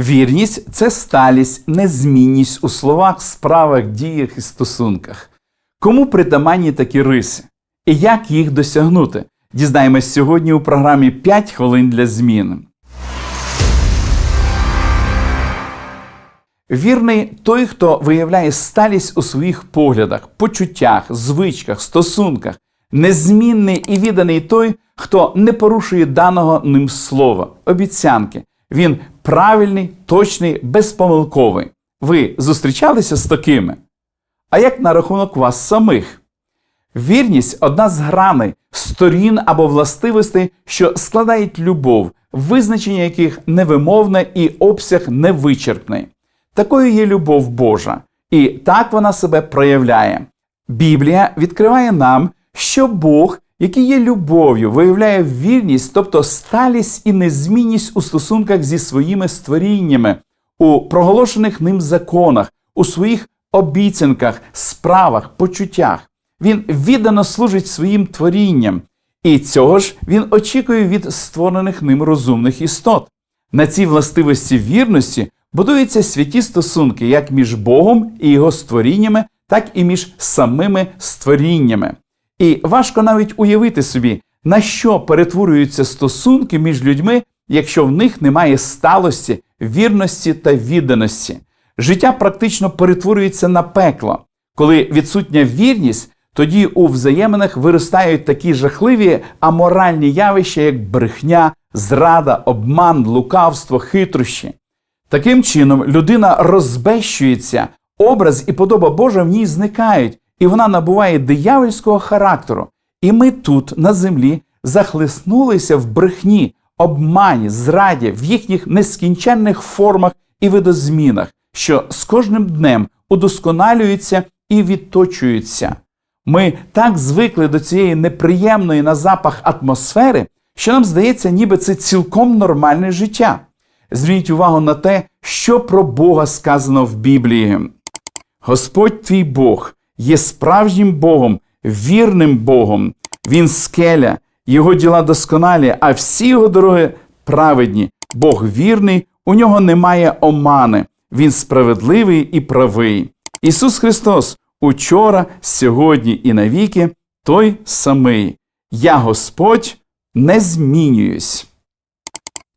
Вірність це сталість, незмінність у словах, справах, діях і стосунках. Кому притаманні такі риси? І як їх досягнути? Дізнаємось сьогодні у програмі «5 хвилин для змін. Вірний той, хто виявляє сталість у своїх поглядах, почуттях, звичках, стосунках, незмінний і відданий той, хто не порушує даного ним слова, обіцянки. Він правильний, точний, безпомилковий. Ви зустрічалися з такими? А як на рахунок вас самих? Вірність одна з граней, сторін або властивостей, що складають любов, визначення яких невимовне і обсяг невичерпний. Такою є любов Божа, і так вона себе проявляє. Біблія відкриває нам, що Бог, який є любов'ю, виявляє вірність, тобто сталість і незмінність у стосунках зі своїми створіннями, у проголошених ним законах, у своїх обіцянках, справах, почуттях. Він віддано служить своїм творінням, і цього ж він очікує від створених ним розумних істот. На цій властивості вірності будуються святі стосунки як між Богом і його створіннями, так і між самими створіннями. І важко навіть уявити собі, на що перетворюються стосунки між людьми, якщо в них немає сталості, вірності та відданості. Життя практично перетворюється на пекло. Коли відсутня вірність, тоді у взаєминах виростають такі жахливі аморальні явища, як брехня, зрада, обман, лукавство, хитрощі. Таким чином, людина розбещується, образ і подоба Божа в ній зникають, і вона набуває диявольського характеру. І ми тут, на землі, захлиснулися в брехні, обмані, зраді, в їхніх нескінченних формах і видозмінах, що з кожним днем удосконалюються і відточуються. Ми так звикли до цієї неприємної на запах атмосфери, що нам здається, ніби це цілком нормальне життя. Зверніть увагу на те, що про Бога сказано в Біблії. Господь твій Бог є справжнім Богом, вірним Богом. Він скеля, його діла досконалі, а всі його дороги праведні. Бог вірний, у нього немає омани. Він справедливий і правий. Ісус Христос учора, сьогодні і навіки той самий. Я Господь не змінююсь.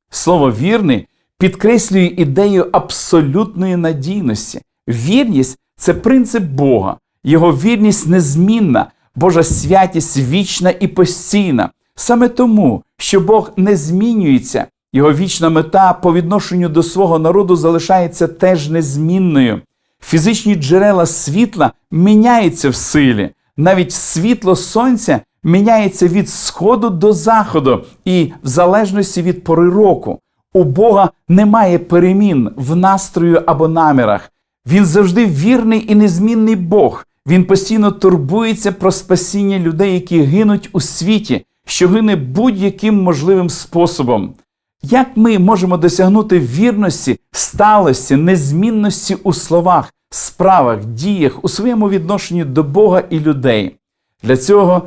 Слово вірний підкреслює ідею абсолютної надійності. Вірність це принцип Бога, його вірність незмінна, Божа святість вічна і постійна. Саме тому, що Бог не змінюється, його вічна мета по відношенню до свого народу залишається теж незмінною. Фізичні джерела світла міняються в силі, навіть світло сонця міняється від сходу до заходу і в залежності від пори року. У Бога немає перемін в настрою або намірах. Він завжди вірний і незмінний Бог. Він постійно турбується про спасіння людей, які гинуть у світі, що гине будь-яким можливим способом. Як ми можемо досягнути вірності, сталості, незмінності у словах, справах, діях, у своєму відношенні до Бога і людей? Для цього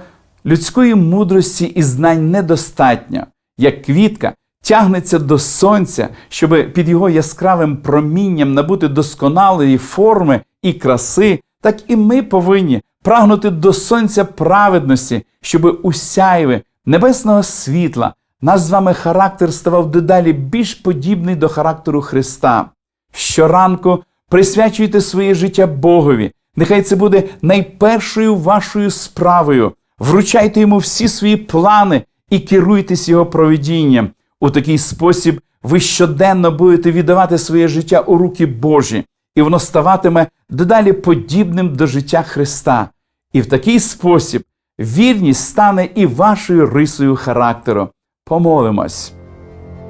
людської мудрості і знань недостатньо, як квітка тягнеться до сонця, щоб під його яскравим промінням набути досконалої форми і краси, так і ми повинні прагнути до сонця праведності, щоб у сяйві небесного світла наш з вами характер ставав дедалі більш подібний до характеру Христа. Щоранку присвячуйте своє життя Богові. Нехай це буде найпершою вашою справою. Вручайте йому всі свої плани і керуйтесь його проведінням. У такий спосіб ви щоденно будете віддавати своє життя у руки Божі, і воно ставатиме дедалі подібним до життя Христа. І в такий спосіб вірність стане і вашою рисою характеру. Помолимось.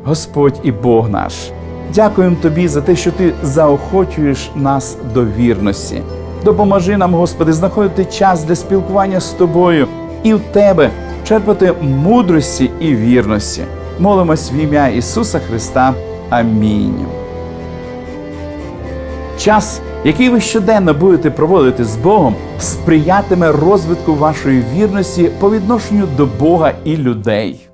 Господь і Бог наш, дякуємо Тобі за те, що Ти заохочуєш нас до вірності. Допоможи нам, Господи, знаходити час для спілкування з Тобою і в Тебе черпати мудрості і вірності. Молимось в ім'я Ісуса Христа. Амінь. Час, який ви щоденно будете проводити з Богом, сприятиме розвитку вашої вірності по відношенню до Бога і людей.